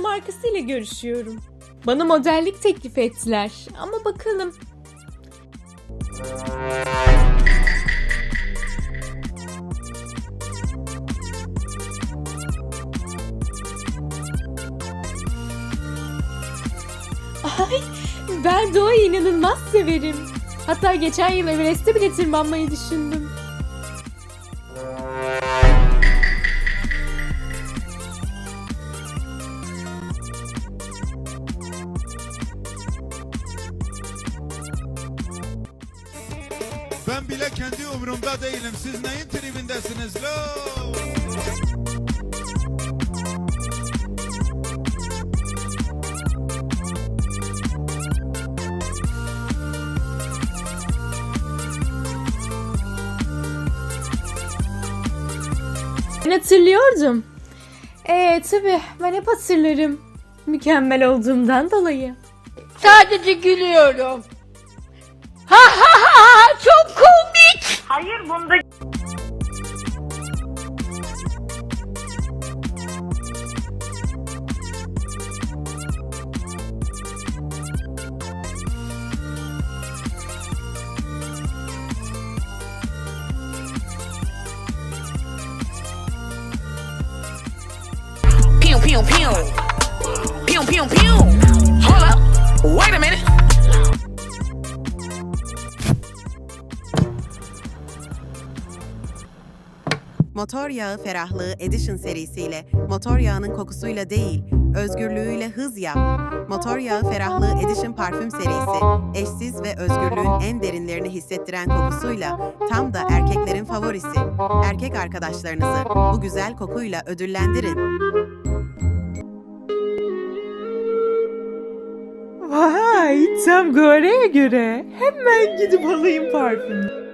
markasıyla görüşüyorum. Bana modellik teklif ettiler ama bakalım. Ay, ben doğayı inanılmaz severim. Hatta geçen yıl Everest'e bile tırmanmayı düşündüm. Ben bile kendi umurumda değilim. Siz neyin tribindesiniz lo? Ben hatırlıyordum. Ee tabii ben hep hatırlarım. Mükemmel olduğumdan dolayı. Sadece gülüyorum. Ha ha çok komik. Hayır bunda Pew pew pew. Pew pew pew. Hold up. Wait a minute. Motor yağı ferahlığı Edition serisiyle motor yağının kokusuyla değil, özgürlüğüyle hız yap. Motor yağı ferahlığı Edition parfüm serisi, eşsiz ve özgürlüğün en derinlerini hissettiren kokusuyla tam da erkeklerin favorisi. Erkek arkadaşlarınızı bu güzel kokuyla ödüllendirin. Vay tam Gore'ye göre. Hemen gidip alayım parfümü.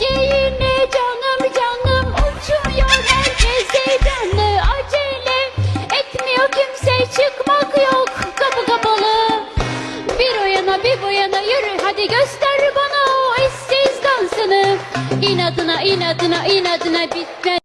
Gece yine canım canım uçmuyor herkese canlı acele etmiyor kimse çıkmak yok kapı kapalı. Bir o bir bu yürü hadi göster bana o eşsiz dansını. İnadına inadına inadına bitmez